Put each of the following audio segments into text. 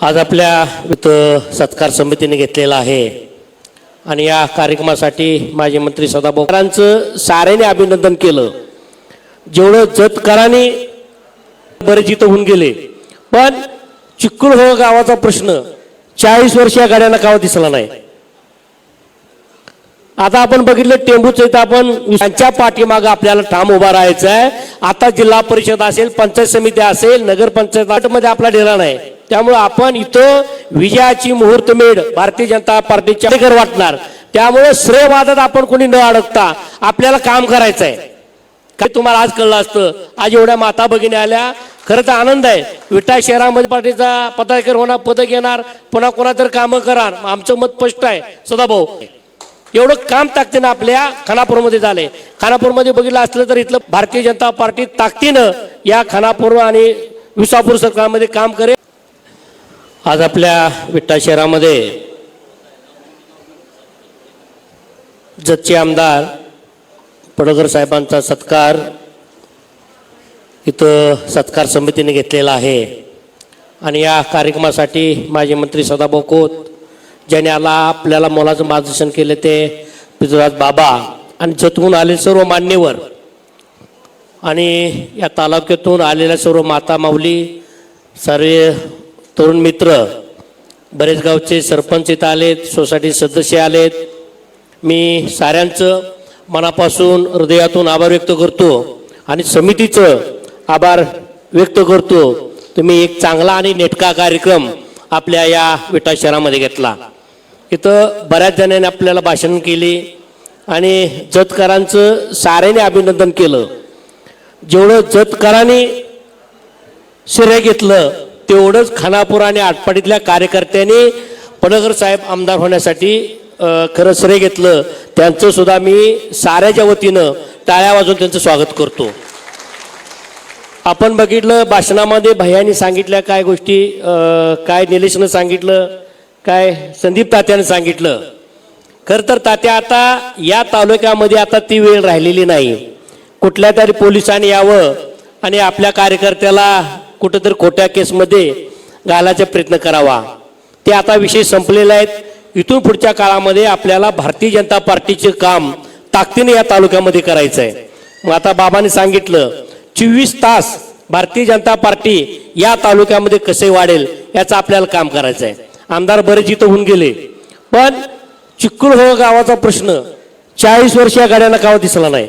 आज आपल्या इथं सत्कार समितीने घेतलेला आहे. आणि या कार्यक्रमासाठी माजी मंत्री सदाभाऊकरांचं साऱ्याने अभिनंदन केलं. जेवढं जतकरांनी बरेच इथं होऊन गेले. पण चिखल गावाचा प्रश्न चाळीस वर्ष या गाड्यांना गावात दिसला नाही. आता आपण बघितलं टेंबूच इथं आपण त्यांच्या पाठीमागं आपल्याला ठाम उभा राहायचा आहे. आता जिल्हा परिषद असेल पंचायत समिती असेल नगरपंचायत मध्ये आपला डेरा नाही. त्यामुळं आपण इथं विजयाची मुहूर्तमेढ भारतीय जनता पार्टीच्या घर वाटणार. त्यामुळे श्रेयवादात आपण कोणी न अडकता आपल्याला काम करायचं आहे काय तुम्हाला आज कळलं असतं? आज एवढ्या माता भगिनी आल्या. खरं तर आनंद आहे. विटा शहरामध्ये पार्टीचा पदाधिकारी होणार पदक येणार पुन्हा कोणातरी कामं करणार आमचं मत स्पष्ट आहे. सदाभाऊ एवढं काम ताकदीनं आपल्या खानापूरमध्ये झालंय. खानापूरमध्ये बघितलं असलं तर इथलं भारतीय जनता पार्टी ताकदीनं या खानापूर आणि विसापूर सरकारमध्ये काम करेल. आज आपल्या विठ्ठा शहरामध्ये जतचे आमदार पडगर साहेबांचा सत्कार इथं सत्कार समितीने घेतलेला आहे. आणि या कार्यक्रमासाठी माजी मंत्री सदाभाऊ खोत ज्याने आला आपल्याला मोलाचं मार्गदर्शन केले ते पितुराज बाबा आणि जतून आले सर्व मान्यवर. आणि या तालुक्यातून आलेल्या सर्व माता माऊली सर्व तरुण मित्र बरेच गावचे सरपंच इथं आलेत सोसायटी सदस्य आलेत. मी साऱ्यांचं मनापासून हृदयातून आभार व्यक्त करतो आणि समितीचं आभार व्यक्त करतो. तुम्ही एक चांगला आणि नेटका कार्यक्रम आपल्या या विटा शहरामध्ये घेतला. इथं बऱ्याच जणांनी आपल्याला भाषण केली आणि जतकरांचं साऱ्याने अभिनंदन केलं. जेवढं जतकरांनी श्रेय घेतलं तेवढंच खानापूर आणि आटपाडीतल्या कार्यकर्त्यांनी पडगर साहेब आमदार होण्यासाठी खरं श्रेय घेतलं. त्यांचं सुद्धा मी साऱ्याच्या वतीनं टाळ्या वाजवून त्यांचं स्वागत करतो. आपण बघितलं भाषणामध्ये भैयानी सांगितल्या काय गोष्टी काय निलेशनं सांगितलं काय संदीप तात्यानं सांगितलं. खरं तर तात्या आता या तालुक्यामध्ये आता ती वेळ राहिलेली नाही. कुठल्या तरी पोलिसांनी यावं आणि आपल्या कार्यकर्त्याला कुठंतरी खोट्या केसमध्ये घालायचा प्रयत्न करावा. ते आता विषय संपलेले आहेत. इथून पुढच्या काळामध्ये आपल्याला भारतीय जनता पार्टीचे काम ताकदीने या तालुक्यामध्ये करायचं आहे. मग आता बाबांनी सांगितलं चोवीस तास भारतीय जनता पार्टी या तालुक्यामध्ये कसे वाढेल याचं आपल्याला काम करायचं आहे. आमदार बरेच इथं होऊन गेले. पण चिखल हो गावाचा प्रश्न चाळीस वर्ष या गाड्यांना गावात दिसला नाही?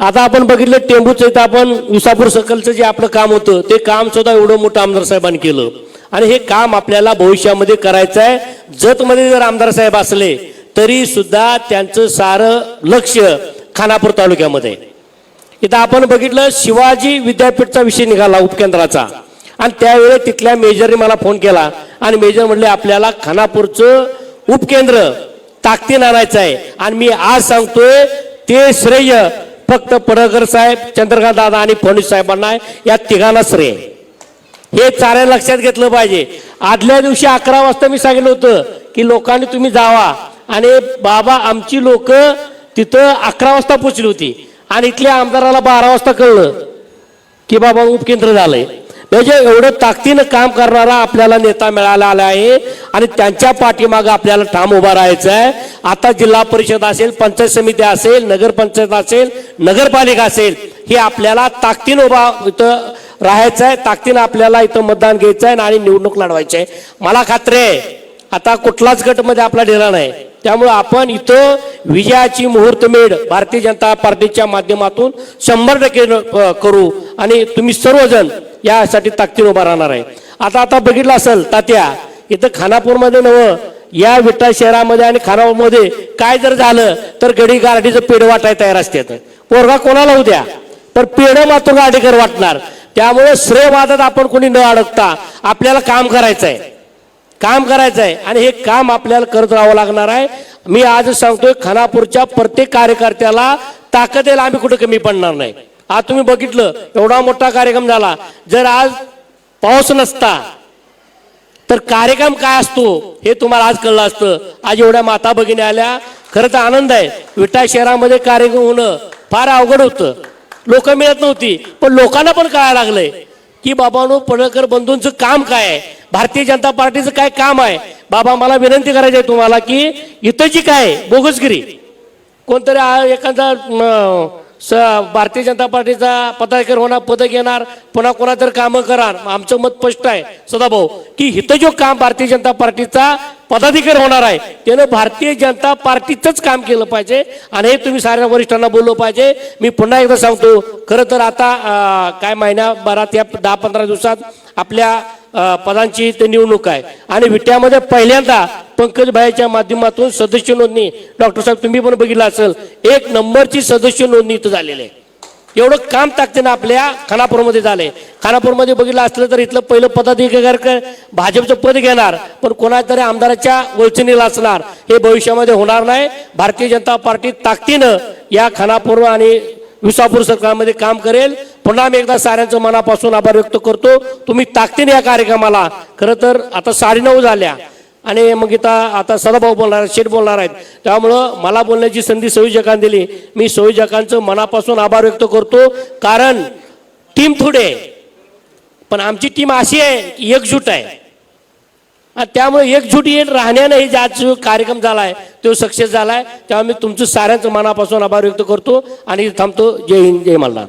आता आपण बघितलं टेंबूचं इथं आपण विसापूर सकलचं जे आपलं काम होतं ते काम सुद्धा एवढं मोठं आमदार साहेबांनी केलं. आणि हे काम आपल्याला भविष्यामध्ये करायचं आहे. जतमध्ये जर आमदार साहेब असले तरी सुद्धा त्यांचं सारं लक्ष खानापूर तालुक्यामध्ये. इथं आपण बघितलं शिवाजी विद्यापीठचा विषय निघाला उपकेंद्राचा. आणि त्यावेळी तिथल्या मेजरने मला फोन केला. आणि मेजर म्हणले आपल्याला खानापूरचं उपकेंद्र ताकदीन आणायचं आहे. आणि मी आज सांगतोय ते श्रेय फक्त पडळकर साहेब चंद्रकांत दादा आणि फडणवीस साहेबांना आहे. या तिघांना श्रेय आहे. हे चाऱ्या लक्षात घेतलं पाहिजे आदल्या दिवशी अकरा वाजता मी सांगितलं होतं की लोकांनी तुम्ही जावा आणि बाबा आमची लोक तिथं अकरा वाजता पोचली होती आणि इथल्या आमदाराला बारा वाजता कळलं की बाबा उपकेंद्र झालंय म्हणजे एवढं ताकदीनं काम करणारा आपल्याला नेता मिळाला आला आहे आणि त्यांच्या पाठीमागं आपल्याला ठाम उभा राहायचं आहे. आता जिल्हा परिषद असेल पंचायत समिती असेल नगरपंचायत असेल नगरपालिका असेल हे आपल्याला ताकदीनं उभा इथं राहायचं आहे. ताकदीनं आपल्याला इथं मतदान घ्यायचं आहे आणि निवडणूक लढवायची आहे. मला खात्री आहे आता कुठलाच गटमध्ये आपला डेरा नाही. त्यामुळे आपण इथं विजयाची मुहूर्तमेढ भारतीय जनता पार्टीच्या माध्यमातून शंभर टक्के करू. आणि तुम्ही सर्वजण यासाठी ताकदीन उभा राहणार आहे. आता आता बघितलं असेल तात्या इथं खानापूरमध्ये नवं या विठ्ठल शहरामध्ये आणि खानापूरमध्ये काय जर झालं तर गडी गारडीचं पेड वाटाय तयार असतात. पोरगा कोणाला उद्या तर पेड मात्र गाडीकर वाटणार. त्यामुळे श्रेयवादात आपण कोणी न अडकता आपल्याला काम करायचं आहे काम करायचं आहे आणि हे काम आपल्याला करत राहावं लागणार आहे. मी आज सांगतोय खानापूरच्या प्रत्येक कार्यकर्त्याला ताकद यायला आम्ही कुठे कमी पडणार नाही. आज तुम्ही बघितलं एवढा मोठा कार्यक्रम झाला. जर आज पाऊस नसता तर कार्यक्रम काय असतो हे तुम्हाला आज कळलं असतं. आज एवढ्या माता भगिनी आल्या खरं तर आनंद आहे. विटा शहरामध्ये कार्यक्रम होणं फार अवघड होतं. लोक मिळत नव्हती पण लोकांना पण कळायला लागलंय की बाबांनो पडळकर बंधूंचं काम काय आहे? भारतीय जनता पार्टीचं काय काम आहे? बाबा मला विनंती करायची आहे तुम्हाला की इथं जी काय बोगसगिरी कोणतरी एखादा स भारतीय जनता पार्टीचा पदाधिकार होणार पद घेणार पुन्हा कोणा तर कामं करणार. आमचं मत स्पष्ट आहे. सदाभाऊ की हिथं जो काम भारतीय जनता पार्टीचा पदाधिकार होणार आहे त्यानं भारतीय जनता पार्टीचंच काम केलं पाहिजे. आणि हे तुम्ही साऱ्या वरिष्ठांना बोललं पाहिजे. मी पुन्हा एकदा सांगतो खरं तर आता काय महिन्याभरात या दहा पंधरा दिवसात आपल्या पदांची ते निवडणूक आहे. आणि विट्यामध्ये पहिल्यांदा पंकज भाईच्या माध्यमातून सदस्य नोंदणी. डॉक्टर साहेब तुम्ही पण बघितलं असेल एक नंबरची सदस्य नोंदणी इथं झालेली आहे. एवढं काम ताकदीनं आपल्या खानापूरमध्ये झालंय. खानापूरमध्ये बघितलं असलं तर इथलं पहिलं पदाधिकारी भाजपचं पद घेणार पण कोणातरी आमदाराच्या वळचणीला असणार. हे भविष्यामध्ये होणार नाही. भारतीय जनता पार्टी ताकदीनं या खानापूर आणि विसापूर सरकारमध्ये काम करेल. पुन्हा मी एकदा साऱ्यांचं मनापासून आभार व्यक्त करतो. तुम्ही ताकदीने या कार्यक्रमाला. खरं तर आता साडेनऊ झाल्या. आणि मग इथं आता सदाभाऊ बोलणार आहेत शेठ बोलणार आहेत. त्यामुळं मला बोलण्याची संधी संयोजकांनी दिली. मी संयोजकांचं मनापासून आभार व्यक्त करतो. कारण टीम थोडे आहे. पण आमची टीम अशी आहे की एकजूट आहे. त्यामुळे एकजूट येईल राहण्यानं हे आज कार्यक्रम झाला आहे तो सक्सेस झाला आहे त्यामुळे मी तुमचं साऱ्यांचं मनापासून आभार व्यक्त करतो. आणि थांबतो. जय हिंद जय मल्हार.